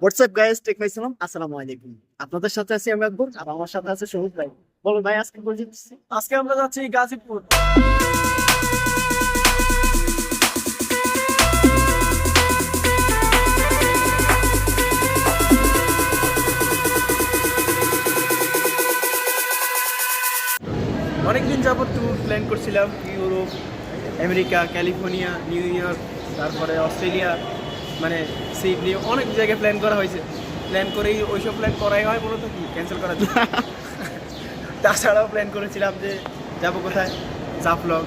WhatsApp guys take ভাই সালাম আসসালামু আলাইকুম আপনাদের সাথে আছি আমি আকবর, আর আমার সাথে আছে শহীদ ভাই। বলো ভাই, আজকে জিতছি আজকে আমরা যাচ্ছি গাজীপুর। অনেকদিন যাবত ট্যুর প্ল্যান করছিলাম, Europe, America, California, New York, তারপরে অস্ট্রেলিয়া। মানে সিডনি অনেক জায়গায় প্ল্যান করা হয়েছে। প্ল্যান করেই ওইসব প্ল্যান করাই হয় মূলত কি? ক্যান্সেল করার জন্য। তাছাড়াও প্ল্যান করেছিলাম যে যাব কোথায়? জাফলং।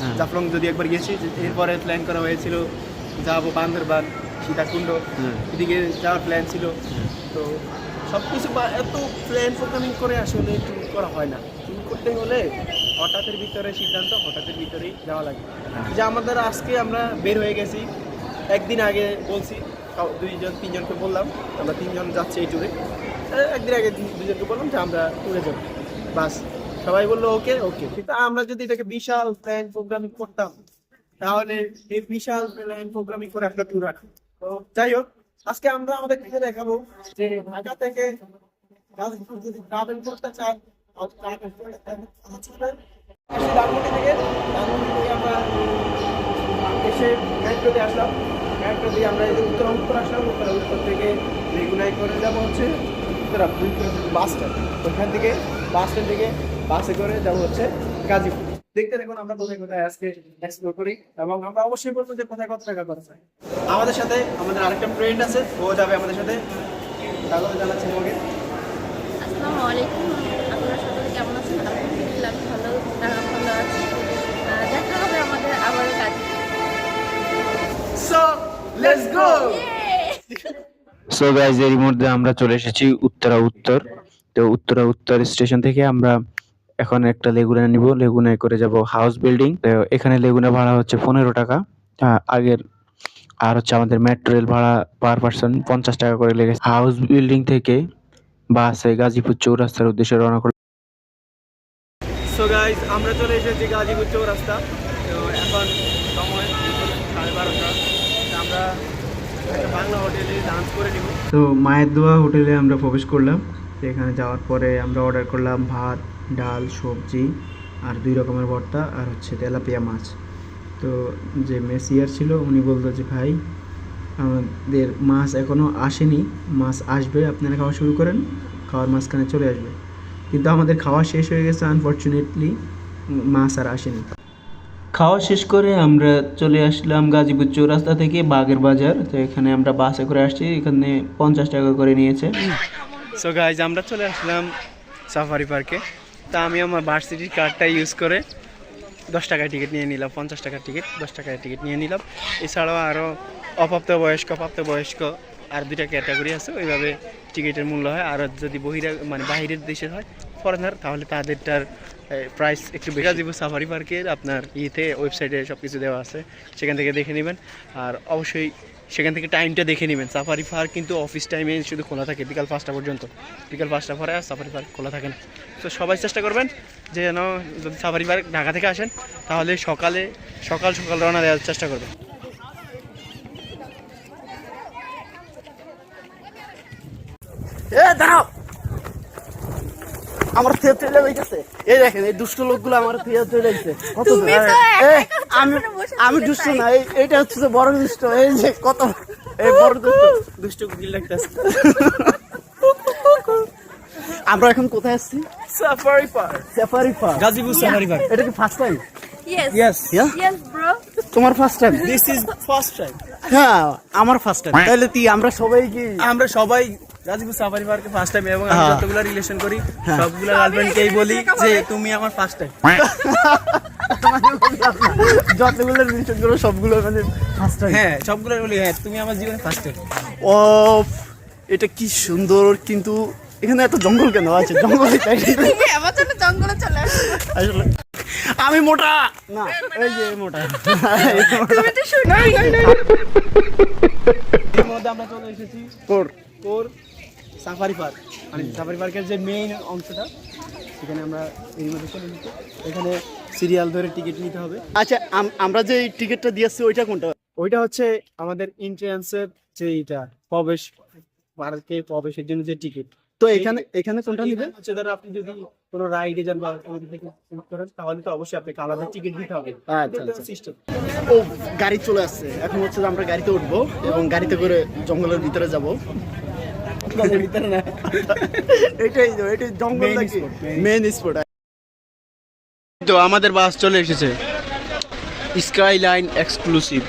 হ্যাঁ। জাফলং যদি একবার গেছি এরপরে প্ল্যান করা হয়েছিল যাব বান্দরবান সীতাকুণ্ড। হ্যাঁ। এদিকে যাওয়ার প্ল্যান ছিল। তো সব কিছু বা এত প্ল্যান প্রোগ্রামিং করে আসলে ট্যুর করা হয় না। ট্যুর করতে হলে হঠাৎের ভিতরে সিদ্ধান্ত হঠাৎের ভিতরেই যাওয়া লাগে। যে আমাদের আজকে আমরা বের হয়ে গেছি একদিন আগে বলছি দুইজন, তিনজনকে বললাম, আমরা তিনজন যাচ্ছি এই ট্যুরে একদিন আগে দুজনকে বললাম যে আমরা ট্যুরে যাব। বাস। সবাই বলল, ওকে ওকে। কিন্তু আমরা যদি এটাকে বিশাল প্ল্যান প্রোগ্রামিং করতাম, তাহলে এই বিশাল প্ল্যান প্রোগ্রামিং করে একটা ট্যুর রাখি যাই হোক, আজকে আমরা আমাদের থেকে দেখাবো যে ঢাকা থেকে যদি ট্রাভেল করতে চান থেকে আমরা এসে আসলাম। মেট্রো দিয়ে আমরা এই যে উত্তরা উত্তর আসলাম উত্তরা উত্তর থেকে রেগুলাই করে যাব হচ্ছে উত্তরা বাস স্ট্যান্ড ওখান থেকে বাস স্ট্যান্ড থেকে বাসে করে যাব হচ্ছে গাজীপুর। দেখতে দেখুন আমরা কোথায় কোথায় আজকে এক্সপ্লোর করি এবং আমরা অবশ্যই বলব যে কোথায় কত টাকা খরচ হয়। আমাদের সাথে আমাদের আরেকটা ফ্রেন্ড আছে ও যাবে আমাদের সাথে। স্বাগত জানাচ্ছি তোমাকে। আসসালামু আলাইকুম আপনারা সকলে কেমন আছেন? আলহামদুলিল্লাহ ভালো ভালো আছি। দেখা হবে আমাদের আবারও কাজ so let's go so guys এর মধ্যে আমরা চলে এসেছি উত্তরা উত্তর। তো উত্তরা উত্তর স্টেশন থেকে আমরা এখন একটা লেগুনা নিব। লেগুনায় করে যাব হাউস বিল্ডিং তো এখানে লেগুনা ভাড়া হচ্ছে পনেরো টাকা। হ্যাঁ, আগের আর হচ্ছে আমাদের মেট্রো রেল ভাড়া পার পার্সন পঞ্চাশ টাকা করে লেগেছে। হাউস বিল্ডিং থেকে বাসে গাজীপুর চৌরাস্তার উদ্দেশ্যে রওনা করলাম। সো গাইজ আমরা চলে এসেছি গাজীপুর চৌরাস্তা। তো এখন সময় সাড়ে বারোটা তো আমরা একটা তো মায়ের দোয়া হোটেলে আমরা প্রবেশ করলাম। এখানে যাওয়ার পরে আমরা অর্ডার করলাম ভাত, ডাল, সবজি আর দুই রকমের ভর্তা আর হচ্ছে তেলাপিয়া মাছ। তো যে মেসিয়ার ছিল, উনি বলতো যে, ভাই, আমাদের মাছ এখনও আসেনি। মাছ আসবে, আপনারা খাওয়া শুরু করেন। খাওয়ার মাঝখানে চলে আসবে। কিন্তু আমাদের খাওয়া শেষ হয়ে গেছে আনফর্চুনেটলি মাছ আর আসেনি। খাওয়া শেষ করে আমরা চলে আসলাম গাজীপুর চৌরাস্তা থেকে বাগের বাজার। তো এখানে আমরা বাসে করে আসছি, এখানে পঞ্চাশ টাকা করে নিয়েছে। সো গাইজ আমরা চলে আসলাম সাফারি পার্কে তা আমি আমার ভার্সিটির কার্ডটা ইউজ করে দশ টাকায় টিকিট নিয়ে নিলাম, পঞ্চাশ টাকার টিকিট দশ টাকায় টিকিট নিয়ে নিলাম। এছাড়াও আরও অপ্রাপ্ত বয়স্ক প্রাপ্ত বয়স্ক আর দুইটা ক্যাটাগরি আছে, ওইভাবে টিকিটের মূল্য হয়। আর যদি বহিরা মানে বাইরের দেশের হয় ফরেনার তাহলে তাদেরটার প্রাইস একটু বেশি। গাজীপুর সাফারি পার্কের আপনার ইয়েতে ওয়েবসাইটে সব কিছু দেওয়া আছে। সেখান থেকে দেখে নেবেন। আর অবশ্যই সেখান থেকে টাইমটা দেখে নেবেন। সাফারি পার্ক কিন্তু অফিস টাইমে শুধু খোলা থাকে বিকাল পাঁচটা পর্যন্ত। বিকাল পাঁচটা পরে আর সাফারি পার্ক খোলা থাকে না। তো সবাই চেষ্টা করবেন যে যেন যদি সাফারি পার্ক ঢাকা থেকে আসেন তাহলে সকালে সকাল সকাল রওনা দেওয়ার চেষ্টা করবেন। এ দাঁড়াও! আমার থিয়ে চলে যাইতেছে। এই দেখেন এই দুষ্ট লোকগুলো আমার থিয়ে চলে যাইছে কত আমি আমি দুষ্ট না এই এইটা হচ্ছে যে বড় দুষ্ট। এই যে কত এই বড় দুষ্ট। দুষ্ট কুকিল লাগতেছে আমরা এখন কোথায় আসছি? Safari park safari park Gazipur safari park এটা কি first time yes yes yes bro তোমার first time this is first time হ্যাঁ আমার ফার্স্ট টাইম তাহলে তুই আমরা সবাই কি আমরা সবাই গাজীপুর সাফারি পার্কে ফার্স্ট টাইম এবং আমি হ্যাঁ। যতগুলো রিলেশন করি হ্যাঁ। সবগুলো গার্লফ্রেন্ডকেই বলি যে তুমি আমার ফার্স্ট টাইম যতগুলো রিলেশন করো সবগুলো মানে ফার্স্ট টাইম হ্যাঁ সবগুলো বলি হ্যাঁ তুমি আমার জীবনে ফার্স্ট টাইম ও এটা কি সুন্দর কিন্তু এখানে এত জঙ্গল কেন? আছে জঙ্গল তুমি আমার জন্য জঙ্গলে চলে আসলে আমি মোটা। না এই যে মোটা। তুমি তো শুনো আমরা চলে এসেছি তোর তোর সাফারি পার্ক মানে সাফারি পার্কের যে মেইন অংশটা সেখানে আমরা এর মধ্যে চলে এসেছি এখানে সিরিয়াল ধরে টিকিট নিতে হবে। আচ্ছা আম- আমরা যে টিকিটটা দিয়েছি ওইটা কোনটা? ওইটা হচ্ছে আমাদের এন্ট্রান্সের যে এটা প্রবেশ পার্কে প্রবেশের জন্য যে টিকিট তো এখানে এখানে কোনটা নেবেন? হচ্ছে ধরো আপনি যদি কোনো রাইডে যান বা কোনো থেকে করেন তাহলে তো অবশ্যই আপনাকে আলাদা টিকিট দিতে হবে। আচ্ছা আচ্ছা। সিস্টেম ও গাড়ি চলে আসছে। এখন হচ্ছে আমরা গাড়িতে উঠবো এবং গাড়িতে করে জঙ্গলের ভিতরে যাব। ভিতরে না এটাই তো এটাই জঙ্গল নাকি? মেন স্পট তো আমাদের বাস চলে এসেছে। স্কাই লাইন এক্সক্লুসিভ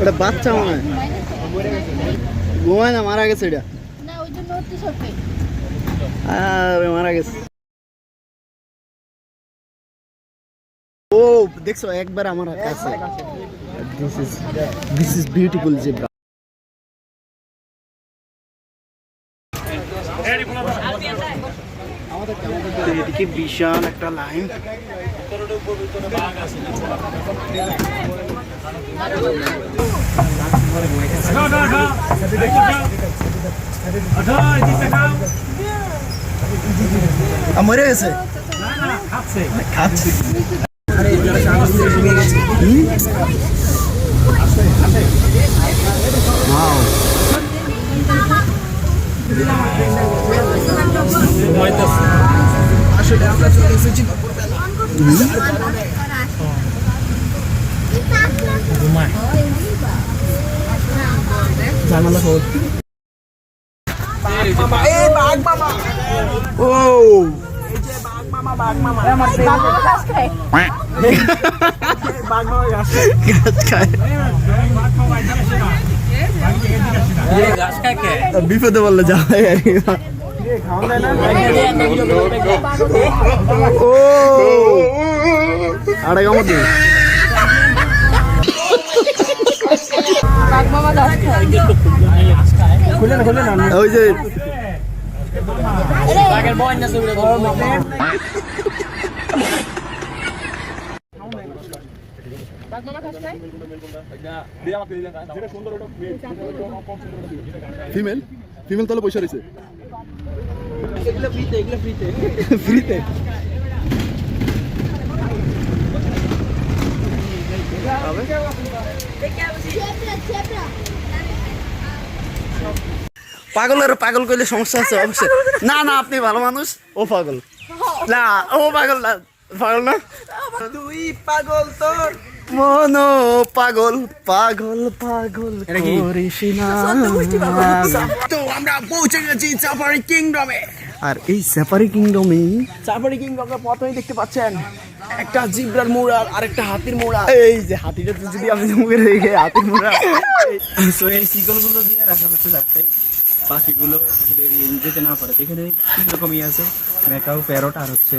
ওটা বাচ্চা মনে হয় ঘুমায় না মারা গেছে এটা আরে মারা গেছে ও দেখছ একবার আমার কাছে this is this is beautiful zebra এদিকে বিশাল একটা লাইন মরে গেছে খাচ্ছে হুম? Wow. জানালা খোল ও গাছ খায় বিপদে বললে যাওয়া ও ফিমেল ফিমেল তাহলে পয়সা রয়েছে। এগুলো ফ্রিতে এগুলো ফ্রিতে ফ্রিতে পাগলের পাগল করলে সমস্যা আছে অবশ্যই। না না আপনি ভালো মানুষ। ও পাগল। না ও পাগল না পাগল না। তুই পাগল তোর। মন পাগল পাগল পাগল করিস না। তো আমরা পৌঁছে গেছি সাফারি কিংডমে। আর এই সাফারি কিংডমে সাফারি কিংডমে প্রথমেই দেখতে পাচ্ছেন। একটা জিব্রার মুড়াল আর একটা হাতির মুড়াল। এই যে হাতিটা তো যদি আমি মুখে রেখে হাতির মুড়া তো এই শিকলগুলো দিয়ে রাখা হচ্ছে যাতে পাখিগুলো বেরিয়ে যেতে না পারে। এখানে তিন রকমই আছে। মেকাও প্যারট আর হচ্ছে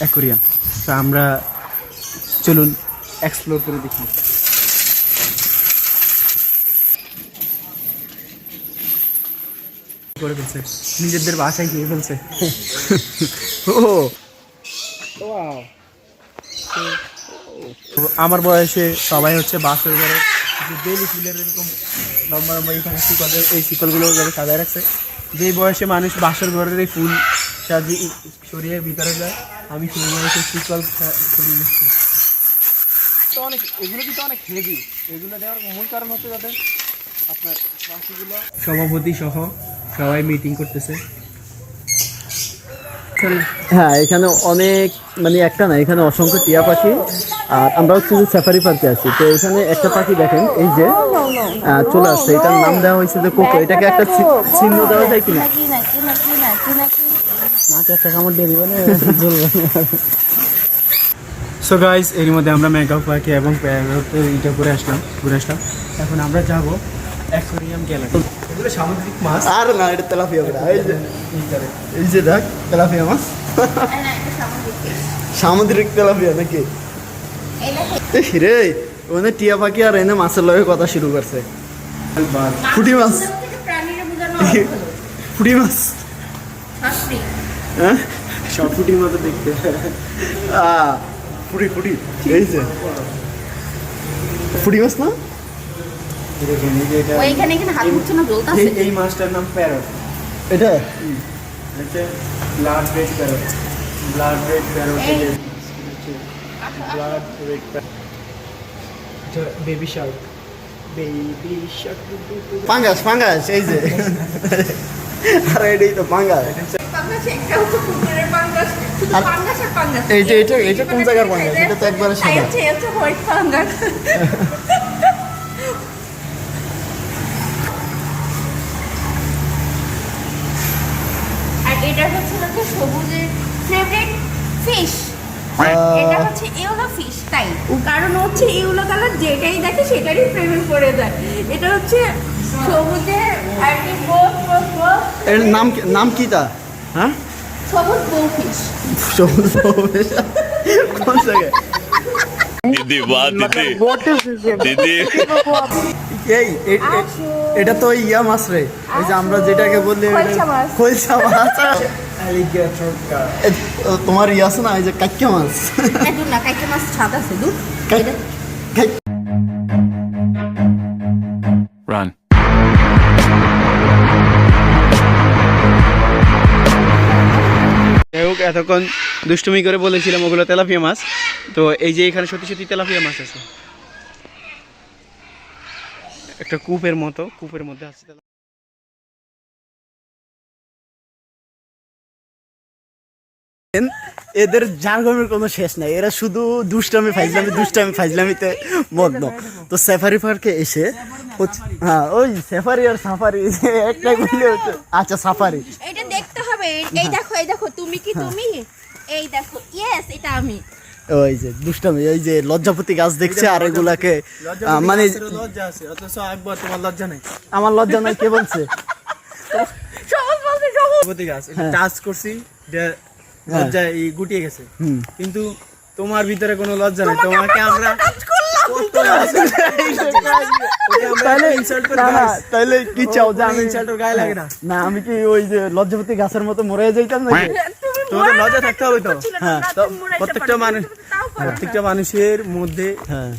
অ্যাকোরিয়াম। তো আমরা চলুন এক্সপ্লোর করে দেখি। করে ফেলছে। নিজেদের বাসায় গিয়ে ফেলছে। ও। আমার বয়সে সবাই হচ্ছে বাসের ঘরে যে বেলি ফুলের এরকম লম্বা লম্বা এখানে শিকল এই শিকলগুলো সাজায় রাখছে। যে বয়সে মানুষ বাসর ঘরের এই ফুল সাজিয়ে সরিয়ে ভিতরে যায় আমি সেই বয়সে শিকল সরিয়ে নিচ্ছি। তো অনেক এগুলো কিন্তু অনেক হেভি এগুলো দেওয়ার মূল কারণ হচ্ছে যাতে আপনার বাকিগুলো সভাপতি সহ সবাই মিটিং করতেছে। হ্যাঁ এখানে অনেক মানে একটা না এখানে অসংখ্য টিয়া পাখি আর আমরা হচ্ছে সাফারি পার্কে আছি। তো এখানে একটা পাখি দেখেন এই যে চলে আসছে। এটার নাম দেওয়া হয়েছে যে কোকো। এটাকে একটা চিহ্ন দেওয়া যায় কিনা? সো গাইস এর মধ্যে আমরা মেকআপ পাখি এবং এটা ঘুরে আসলাম ঘুরে আসলাম। এখন আমরা যাব যাব এগুলো সামুদ্রিক মাছ। আর না এটা তেলাপিয়া বেটা এই যে এই যে দেখ তেলাপিয়া মাছ। সামুদ্রিক তেলাপিয়া নাকি? এই রে ওখানে টিয়া পাখি আর এনে মাছের লগে কথা শুরু করছে। ফুটি মাছ। ফুটি মাছ। হ্যাঁ? শর্ট ফুটির মতো দেখতে। আহ, ফুটি ফুটি। এই যে। ফুটি মাছ না? দেখেন এই যে এটা ওইখানে এখানে হাত মুছছে না জ্বলতাছে এই- এই মাছটার নাম প্যারট। এটা? Blood red parrot. Blood red parrot blood red parrot. Baby shark. Baby shark. পাঙ্গাস পাঙ্গাস এই যে। আরে এটাই তো পাঙ্গাস। এইটা এইটা এইটা কোন জায়গার পাঙ্গাস? এটা তো একবারে সাদা হচ্ছে এই হচ্ছে হোয়াইট পাঙ্গাস আর এটা হচ্ছে হচ্ছে সবুজের ফেভারিট ফিশ uh, এটা হচ্ছে ইউলো ফিশ তাই? কারণ হচ্ছে ইউলো কালার যেটাই দেখে সেটারই প্রেমে পড়ে যায়। এটা হচ্ছে সবুজের আর কি এর নাম নাম কি তা হ্যাঁ? সবুজ বৌফিশ সবুজ বৌফিশ কোন জায়গায়? দিদি বাহ দিদি। দিদি। এই এ- এটা তো ইয়া মাছ রে। এই যে আমরা যেটাকে বললি ওটা- খলসা মাছ। তোমার ইয়ে আছে না এই যে কাক্কা মাছ? না কাইকে মাছ ছাদ আছে দূর। কাই- কাই- run. যাই হোক এতক্ষণ দুষ্টুমি করে বলেছিলাম ওগুলো তেলাপিয়া মাছ। তো এই যে এখানে সত্যি সত্যি তেলাপিয়া মাছ আছে। একটা কূপের মতো কূপের মধ্যে আছে এদের জার্গমের কোনো শেষ নাই এরা শুধু দুষ্টামি ফাইজলামি দুষ্টামি ফাইজলামিতে মগ্ন। তো সেফারি পার্কে এসে হ্যাঁ ওই সেফারি আর সাফারি একটা বললে হতো আচ্ছা সাফারি এটা দেখতে হবে এই- এই দেখো এই দেখো তুমি কি তুমি? এই দেখো ইয়েস এটা আমি। ওই যে দুষ্টামি ওই যে লজ্জাপতি গাছ দেখছে আর এগুলাকে মানে লজ্জা আছে অথচ আকবর তোমার লজ্জা নেই। আমার লজ্জা নাই কে বলছে? সহজ বলতে সহজ। প্রতি গাছ টাচ করছি লজ্জা এই গুটিয়ে গেছে। কিন্তু তোমার ভিতরে কোনো লজ্জা নেই তোমাকে আমরা কি চাও যে আমি না। না আমি কি ওই যে লজ্জাপতি গাছের মতো মরে যাইতাম নাকি? তোমাদের লজ্জা থাকতে হবে তো। হ্যাঁ, প্রত্যেকটা মানুষ। প্রত্যেকটা মানুষের মধ্যে হ্যাঁ।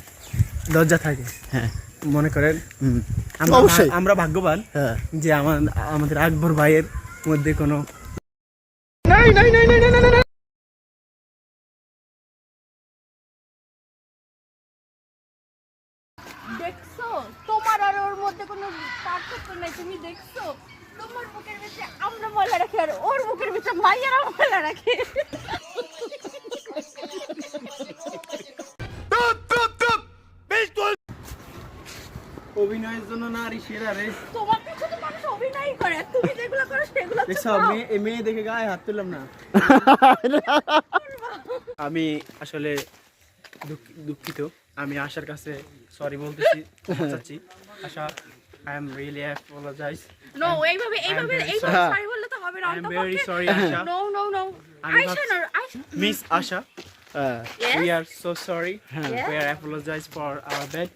লজ্জা থাকে। হ্যাঁ। মনে করেন হুম। আমরা অবশ্যই। আমরা ভাগ্যবান হ্যাঁ। যে আমার আমাদের আকবর ভাইয়ের মধ্যে কোনো দেখছ তোমার আর ওর মধ্যে কোনো পার্থক্য নাই তুমি দেখছ তোমার বুকের ভিতরে আমরা ময়লা রাখি আর ওর বুকের ভিতরে মাইয়ারা রাখে? অভিনয়ের জন্য নারী সেরা রে। তোমার পিছনে তো মানুষ অভিনয় করে তুমি যেগুলো করো সেগুলো দেখছ পাপ। এই মেয়ে দেখে গায়ে হাত তুললাম না। আমি আসলে দুঃখ- দুঃখিত। আমি আশার কাছে সরি বলতেছি চাচ্ছি। Asha I am really apologize no এইভাবে এইভাবে এইভাবে. সরি বললে তো হবে না I am very sorry, no no আমি আয়শা ভাবছি- না আয়শা মিস আশা হ্যাঁ Yes? We are so sorry we are apologize for our bad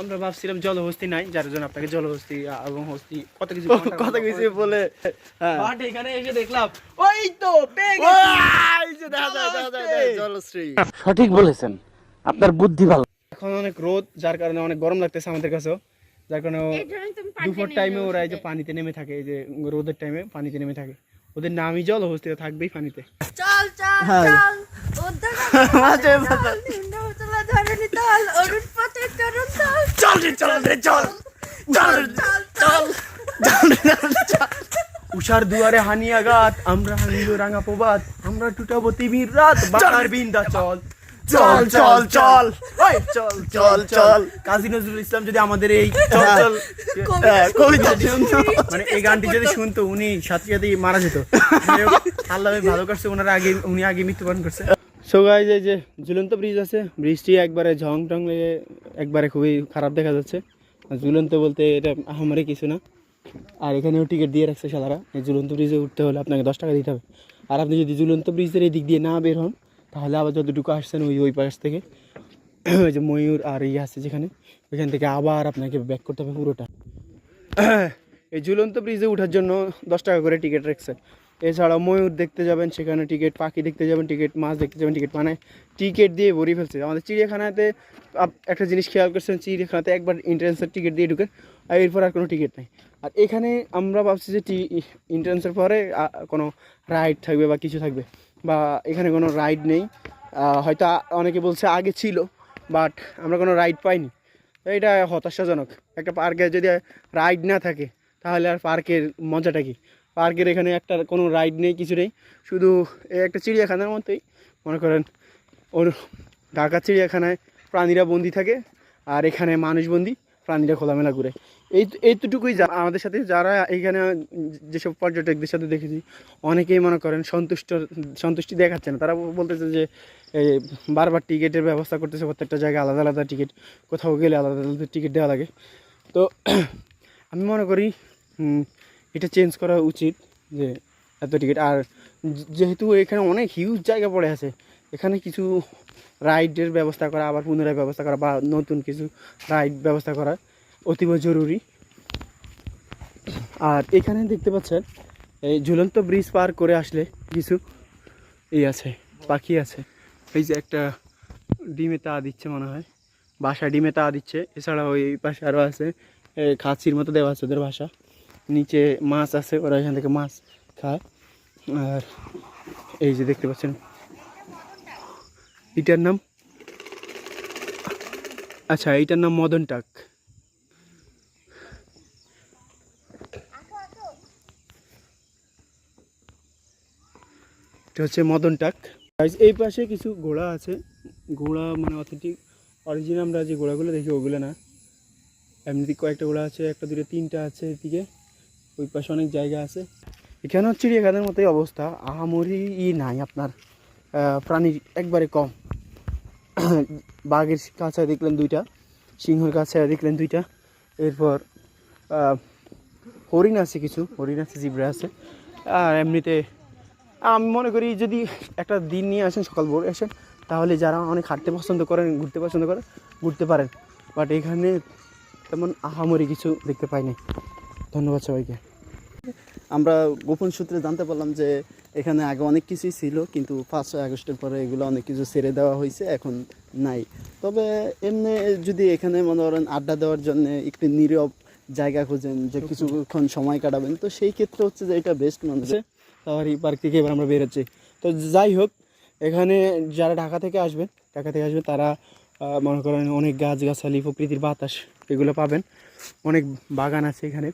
আমরা ভাবছিলাম জলহস্তি নাই যার জন্য আপনাকে জলহস্তি এবং হস্তি কত কিছু কথা কিছু বলে। হ্যাঁ। বাট এখানে এসে দেখলাম ওই তো জলশ্রী সঠিক বলেছেন। আপনার বুদ্ধি ভালো। এখন অনেক রোদ যার কারণে অনেক গরম লাগতেছে আমাদের কাছেও। যার কারণে দুপুর টাইমে ওরা এই যে। পানিতে নেমে থাকে এই যে রোদের টাইমে পানিতে নেমে থাকে। ওদের নামই জল অবস্থিত থাকবেই পানিতে। চল চল হ্যাঁ। চল মাঝে চল নিম্ন উতলা ধরণি তল অরুণ পথে চরণ তল চল রে চল রে চল। চল। উষার দুয়ারে হানি আঘাত আমরা হানিলো রাঙা প্রবাদ আমরা টুটাবো তিমির রাত বাকার বিন্দা চল। চল চল চল চল চল। চল। কাজী নজরুল ইসলাম যদি আমাদের এই চল চল। হ্যাঁ, কবিতা শুনতো। মানে এই গানটি যদি শুনতো উনি সাথে সাথেই মারা যেত। আল্লাহ ভালো করছে ওনার আগে উনি আগে মৃত্যুবরণ করছে। সো গাইজ এই যে ঝুলন্ত ব্রিজ আছে ব্রিজটি একবারে ঝং টং লেগে একবারে খুবই খারাপ দেখা যাচ্ছে। আর ঝুলন্ত বলতে এটা আহামারি কিছু না। আর এখানেও টিকিট দিয়ে রাখছে সাদারা এই ঝুলন্ত ব্রিজে উঠতে হলে আপনাকে দশ টাকা দিতে হবে। আর আপনি যদি ঝুলন্ত ব্রিজের এই দিক দিয়ে না বের হন তাহলে আবার যতটুকু আসছেন ওই ওই পাশ থেকে। ওই যে ময়ূর আর ইয়ে আছে যেখানে, ওইখান থেকে আবার আপনাকে ব্যাক করতে হবে পুরোটা। এই ঝুলন্ত ব্রিজে ওঠার জন্য দশ টাকা করে টিকিট রাখছে। এছাড়াও ময়ূর দেখতে যাবেন, সেখানে টিকিট পাখি দেখতে যাবেন টিকিট মাছ দেখতে যাবেন টিকিট মানে টিকিট দিয়ে ভরিয়ে ফেলছে। আমাদের চিড়িয়াখানাতে একটা জিনিস খেয়াল করছেন, চিড়িয়াখানাতে একবার এন্ট্রান্সের টিকিট দিয়ে ঢুকেন আর এরপর আর কোনো টিকিট নেই। আর এখানে আমরা ভাবছি যে টি এন্ট্রান্সের পরে কোনো রাইড থাকবে বা কিছু থাকবে। বা এখানে কোনো রাইড নেই। হয়তো অনেকে বলছে আগে ছিল বাট আমরা কোনো রাইড পাইনি। এটা হতাশাজনক। একটা পার্কে যদি রাইড না থাকে, তাহলে আর পার্কের মজাটা কি? পার্কের এখানে একটা কোনো রাইড নেই, কিছু নেই। শুধু একটা চিড়িয়াখানার মতোই। মনে করেন ওর ঢাকা চিড়িয়াখানায় প্রাণীরা বন্দি থাকে, আর এখানে মানুষ বন্দি, প্রাণীরা খোলামেলা ঘুরে। এই এইটুকুই যা আমাদের সাথে যারা এইখানে যেসব পর্যটকদের সাথে দেখেছি, অনেকেই মনে করেন সন্তুষ্ট, সন্তুষ্টি দেখাচ্ছে না। তারা বলতেছে যে বারবার টিকিটের ব্যবস্থা করতেছে, প্রত্যেকটা জায়গায় আলাদা আলাদা টিকিট, কোথাও গেলে আলাদা আলাদা টিকিট দেওয়া লাগে। তো আমি মনে করি এটা চেঞ্জ করা উচিত যে এত টিকিট। আর যেহেতু এখানে অনেক হিউজ জায়গা পড়ে আছে, এখানে কিছু রাইডের ব্যবস্থা করা, আবার পুনরায় ব্যবস্থা করা বা নতুন কিছু রাইড ব্যবস্থা করা অতীব জরুরি। আর এখানে দেখতে পাচ্ছেন, এই ঝুলন্ত ব্রিজ পার করে আসলে কিছু এই আছে, পাখি আছে। এই যে একটা ডিমে তা দিচ্ছে মনে হয়, বাসা ডিমে তা দিচ্ছে। এছাড়া ওই পাশে আরও আছে খাঁচির মতো দেওয়া আছে ওদের বাসা। নিচে মাছ আছে, ওরা এখান থেকে মাছ খায়। আর এই যে দেখতে পাচ্ছেন, এটার নাম আচ্ছা এইটার নাম মদন টাক। এটা হচ্ছে মদন টাক। এই পাশে কিছু ঘোড়া আছে। ঘোড়া মানে অথেন্টিক অরিজিনাল আমরা যে ঘোড়াগুলো দেখি ওগুলো না। এমনিতে কয়েকটা ঘোড়া আছে, একটা দুটো তিনটা আছে এদিকে। ওই পাশে অনেক জায়গা আছে। এখানেও চিড়িয়াখানার মতোই অবস্থা। আহামরি ই নাই আপনার প্রাণীর একবারে কম। বাঘের কাছে দেখলেন দুইটা, সিংহের কাছে দেখলেন দুইটা। এরপর হরিণ আছে কিছু, হরিণ আছে, জিব্রা আছে। আর এমনিতে আমি মনে করি যদি একটা দিন নিয়ে আসেন সকাল ভোর আসেন তাহলে যারা অনেক হাঁটতে পছন্দ করেন ঘুরতে পছন্দ করেন ঘুরতে পারেন। বাট এখানে তেমন আহামরি কিছু দেখতে পাইনি ধন্যবাদ সবাইকে। আমরা গোপন সূত্রে জানতে পারলাম যে এখানে আগে অনেক কিছুই ছিল কিন্তু পাঁচই আগস্টের পরে এগুলো অনেক কিছু ছেড়ে দেওয়া হয়েছে এখন নাই। তবে এমনি যদি এখানে মনে করেন আড্ডা দেওয়ার জন্য একটু নীরব জায়গা খুঁজেন যে কিছুক্ষণ সময় কাটাবেন তো সেই ক্ষেত্রে হচ্ছে যে এটা বেস্ট মনে সাফারি পার্ক থেকে এবার আমরা বেরোচ্ছি। তো যাই হোক, এখানে যারা ঢাকা থেকে আসবেন, ঢাকা থেকে আসবেন, তারা মনে করেন অনেক গাছগাছালি, প্রকৃতির বাতাস এগুলো পাবেন। অনেক বাগান আছে এখানে।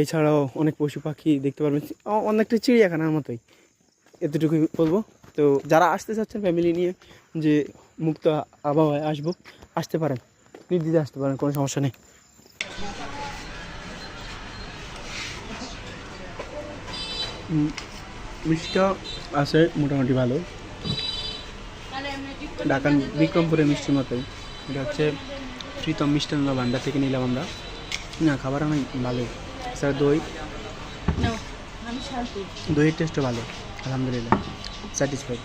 এছাড়াও অনেক পশু পাখি দেখতে পারবেন। অনেকটা চিড়িয়াখানার মতোই। এতটুকুই বলব। তো যারা আসতে চাচ্ছেন ফ্যামিলি নিয়ে, যে মুক্ত আবহাওয়ায় আসব, আসতে পারেন। নির্দিতে আসতে পারেন, কোনো সমস্যা নেই। মিষ্টিটা আছে মোটামুটি ভালো। ঢাকার বিক্রমপুরের মিষ্টির মতোই। এটা হচ্ছে প্রীতম মিষ্টান্ন ভান্ডার থেকে নিলাম আমরা। না খাবার অনেক ভালো। স্যার দই? দইয়ের টেস্টও ভালো আলহামদুলিল্লাহ। স্যাটিসফাইড